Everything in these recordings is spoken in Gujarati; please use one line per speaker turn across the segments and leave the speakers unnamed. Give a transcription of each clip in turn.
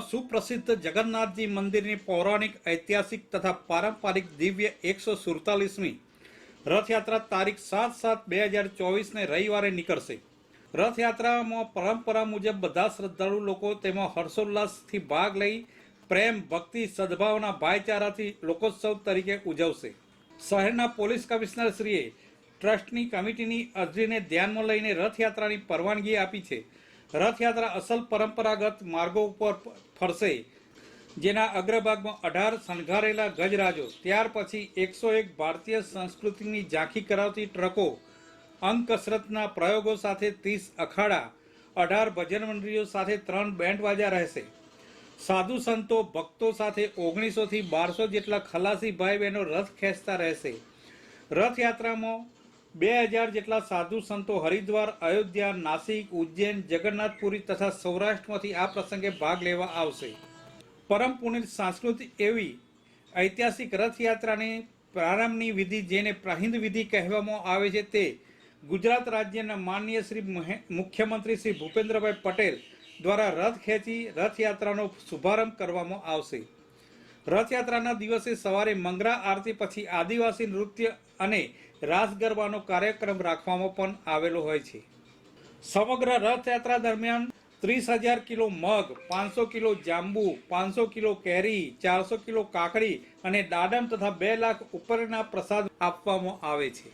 સુપ્રસિદ્ધ જગન્નાથજી મંદિરની પૌરાણિક, ઐતિહાસિક તથા પારંપરિક દિવ્ય એકસો સુડતાલીસમી રથયાત્રા તારીખ સાત સાત બે હજાર ચોવીસને રવિવારે નીકળશે. રથયાત્રામાં પરંપરા મુજબ બધા શ્રદ્ધાળુ લોકો તેમાં હર્ષોલ્લાસથી ભાગ લઈ પ્રેમ, ભક્તિ, સદભાવના, ભાઈચારાથી લોકોત્સવ તરીકે ઉજવશે. શહેરના પોલીસ કમિશનર શ્રીએ ટ્રસ્ટની કમિટીની અરજીને ધ્યાનમાં લઈને રથયાત્રાની પરવાનગી આપી છે. રથયાત્રા અસલ પરંપરાગત માર્ગો ઉપર ફરશે. જેના અગ્રભાગમાં અઢાર શણગારેલા ગજરાજો, ત્યાર પછી એકસો એક ભારતીય સંસ્કૃતિની ઝાંખી કરાવતી ટ્રકો અંગ કસરતના પ્રયોગો સાથે ત્રીસ અખાડા, અઢાર ભજન મંડળીઓ સાથે ત્રણ બેન્ડ વાજા રહેશે. સાધુ સંતો, ભક્તો સાથે ઓગણીસોથી બારસો જેટલા ખલાસી ભાઈ બહેનો રથ ખેંચતા રહેશે. રથયાત્રામાં બે હજાર જેટલા સાધુ સંતો હરિદ્વાર, અયોધ્યા, નાસિક, ઉજ્જૈન, જગન્નાથપુરી તથા સૌરાષ્ટ્રમાંથી આ પ્રસંગે ભાગ લેવા આવશે. પરમ પુનિત સાંસ્કૃતિક એવી ઐતિહાસિક રથયાત્રાની પ્રારંભની વિધિ જેને પ્રહિંદ વિધિ કહેવામાં આવે છે તે ગુજરાત રાજ્યના માનનીય શ્રી મુખ્યમંત્રી શ્રી ભૂપેન્દ્રભાઈ પટેલ દ્વારા રથ ખેંચી રથયાત્રાનો શુભારંભ કરવામાં આવશે. રથયાત્રાના દિવસે સવારે મંગળા આરતી પછી આદિવાસી નૃત્ય અને રાસ ગરબાનો કાર્યક્રમ રાખવામાં પણ આવેલો હોય છે. સમગ્ર રથયાત્રા દરમિયાન ત્રીસ હજાર કિલો મગ, પાંચસો કિલો જાંબુ, પાંચસો કિલો કેરી, ચારસો કિલો કાકડી અને દાડમ તથા બે લાખ ઉપરના પ્રસાદ આપવામાં આવે છે.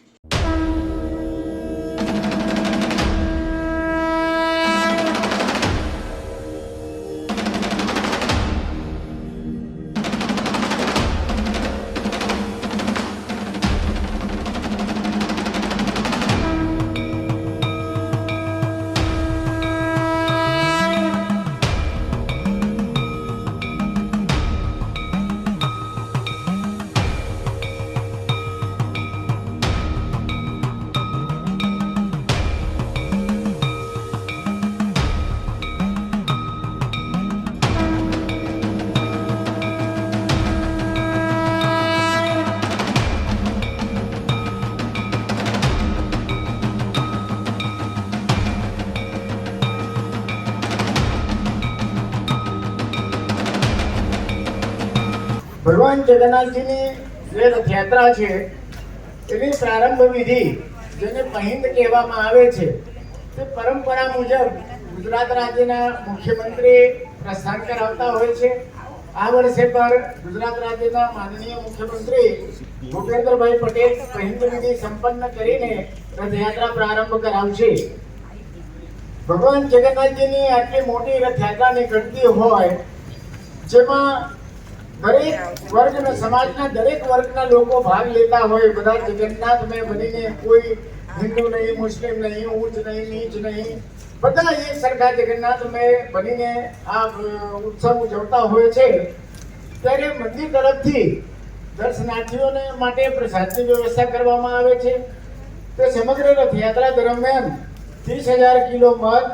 ભગવાન જગન્નાથજીની જે રથયાત્રા છે, એની પ્રારંભ વિધિ જેને મહિંદ કહેવામાં આવે છે, તે પરંપરા મુજબ ગુજરાત રાજ્યના મુખ્યમંત્રી પ્રસ્થાન કરાવતા હોય છે. આ વર્ષે પર ગુજરાત રાજ્યના માનનીય મુખ્યમંત્રી ભૂપેન્દ્રભાઈ પટેલ પહિંદ વિધિ સંપન્ન કરીને રથયાત્રા પ્રારંભ કરાવશે. ભગવાન જગન્નાથજીની આટલી મોટી રથયાત્રા નીકળતી હોય, જેમાં દરેક વર્ગ અને સમાજના દરેક વર્ગના લોકો ભાગ લેતા હોય, બધા જગન્નાથમય બનીને કોઈ હિન્દુ નહીં, મુસ્લિમ નહીં, ઊંચ નહીં, નીચ નહીં, બધા એ સરખા જગન્નાથમય બનીને આ ઉત્સવ ઉજવતા હોય છે. ત્યારે મંદિર તરફથી દર્શનાર્થીઓને માટે પ્રસાદની વ્યવસ્થા કરવામાં આવે છે. તે સમગ્ર રથયાત્રા દરમિયાન ત્રીસ હજાર કિલો મગ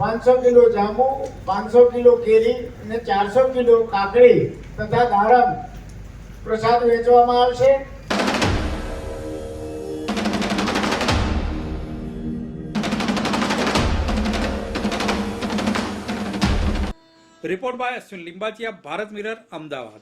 પાંચસો કિલો જાંબુ, પાંચસો કિલો કેરી અને ચારસો કિલો કાકડી તથા દાડમ પ્રસાદ વેચવામાં આવશે.
Report by Ashwin Limbachiya, Bharat Mirror, Ahmedabad.